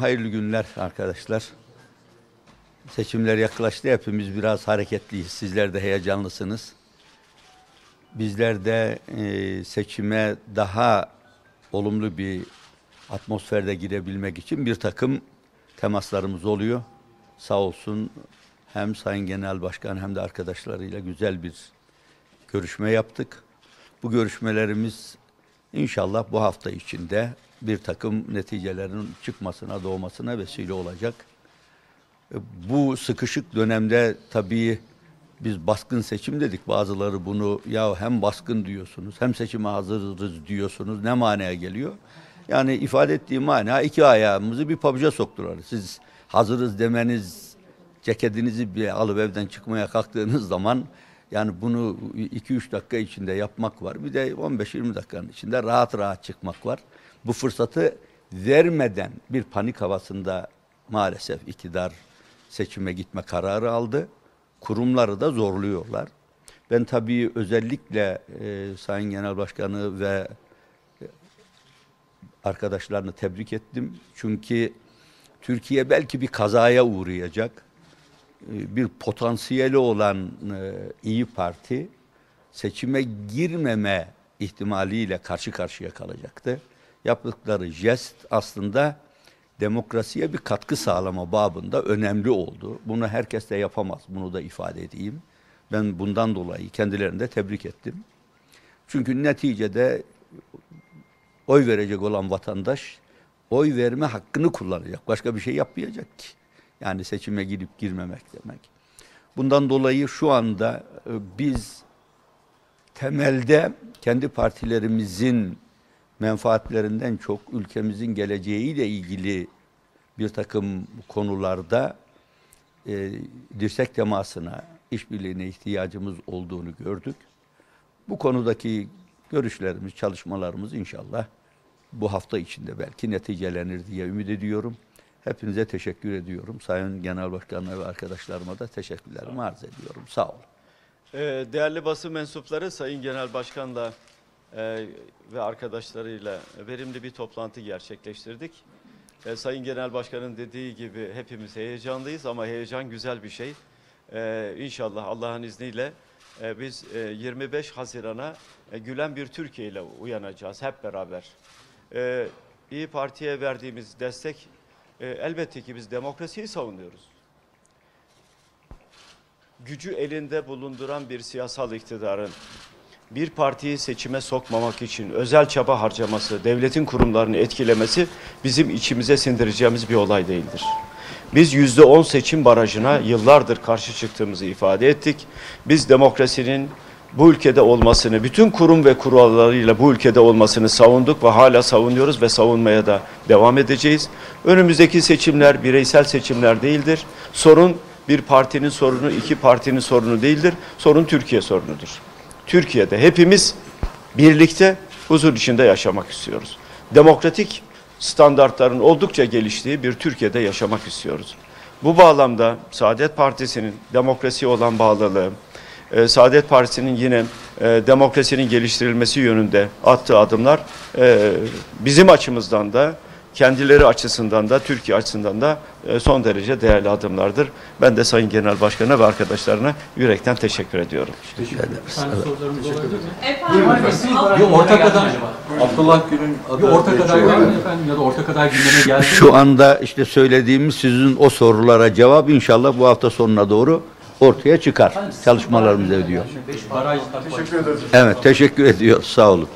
Hayırlı günler arkadaşlar. Seçimler yaklaştı. Hepimiz biraz hareketliyiz. Sizler de heyecanlısınız. Bizler de e, seçime daha olumlu bir atmosferde girebilmek için bir takım temaslarımız oluyor. Sağ olsun hem Sayın Genel Başkan hem de arkadaşlarıyla güzel bir görüşme yaptık. Bu görüşmelerimiz inşallah bu hafta içinde bir takım neticelerin çıkmasına, doğmasına vesile olacak. E, Bu sıkışık dönemde tabii biz baskın seçim dedik. Bazıları bunu ya hem baskın diyorsunuz hem seçime hazırız diyorsunuz. Ne manaya geliyor? Yani ifade ettiği mana iki ayağımızı bir pabuca soktular. Siz hazırız demeniz ceketinizi bir alıp evden çıkmaya kalktığınız zaman yani bunu 2-3 dakika içinde yapmak var. Bir de 15-20 dakikanın içinde rahat rahat çıkmak var. Bu fırsatı vermeden bir panik havasında maalesef iktidar seçime gitme kararı aldı. Kurumları da zorluyorlar. Ben tabii özellikle e, Sayın Genel Başkanı ve arkadaşlarını tebrik ettim. Çünkü Türkiye belki bir kazaya uğrayacak. E, Bir potansiyeli olan e, İyi Parti seçime girmeme ihtimaliyle karşı karşıya kalacaktı. Yaptıkları jest aslında demokrasiye bir katkı sağlama babında önemli oldu. Bunu herkes de yapamaz. Bunu da ifade edeyim. Ben bundan dolayı kendilerini de tebrik ettim. Çünkü neticede oy verecek olan vatandaş oy verme hakkını kullanacak. Başka bir şey yapmayacak ki. Yani seçime girip girmemek demek. Bundan dolayı şu anda e, biz temelde kendi partilerimizin menfaatlerinden çok ülkemizin geleceğiyle ilgili bir takım konularda e, dirsek temasına, işbirliğine ihtiyacımız olduğunu gördük. Bu konudaki görüşlerimiz, çalışmalarımız inşallah bu hafta içinde belki neticelenir diye ümit ediyorum. Hepinize teşekkür ediyorum. Sayın Genel Başkanına ve arkadaşlarıma da teşekkürlerimi arz ediyorum. Sağ olun. Ee, Değerli basın mensupları Sayın Genel Başkan'la e, ve arkadaşlarıyla verimli bir toplantı gerçekleştirdik. E, Sayın Genel Başkan'ın dediği gibi hepimiz heyecanlıyız ama heyecan güzel bir şey. E, İnşallah Allah'ın izniyle biz e, 25 Haziran'a gülen bir Türkiye ile uyanacağız hep beraber. İyi Parti'ye verdiğimiz destek e, elbette ki biz demokrasiyi savunuyoruz gücü elinde bulunduran bir siyasal iktidarın bir partiyi seçime sokmamak için özel çaba harcaması, devletin kurumlarını etkilemesi bizim içimize sindireceğimiz bir olay değildir. Biz yüzde on seçim barajına yıllardır karşı çıktığımızı ifade ettik. Biz demokrasinin bu ülkede olmasını, bütün kurum ve kurallarıyla bu ülkede olmasını savunduk ve hala savunuyoruz ve savunmaya da devam edeceğiz. Önümüzdeki seçimler bireysel seçimler değildir. Sorun bir partinin sorunu, iki partinin sorunu değildir. Sorun Türkiye sorunudur. Türkiye'de hepimiz birlikte huzur içinde yaşamak istiyoruz. Demokratik standartların oldukça geliştiği bir Türkiye'de yaşamak istiyoruz. Bu bağlamda Saadet Partisi'nin demokrasiye olan bağlılığı, e, Saadet Partisi'nin yine e, demokrasinin geliştirilmesi yönünde attığı adımlar e, bizim açımızdan da kendileri açısından da Türkiye açısından da e, son derece değerli adımlardır. Ben de Sayın Genel Başkan'a ve arkadaşlarına yürekten teşekkür ediyorum. Teşekkür ederiz. Efendim, Bir ortak aday, Abdullah Gül'ün bir ortak aday var mı efendim ya da ortak aday gündeme geldi? Şu anda işte söylediğimiz sizin o sorulara cevap inşallah bu hafta sonuna doğru ortaya çıkar. Çalışmalarımız ediyor. Baraj, Evet teşekkür ediyoruz. Sağ olun.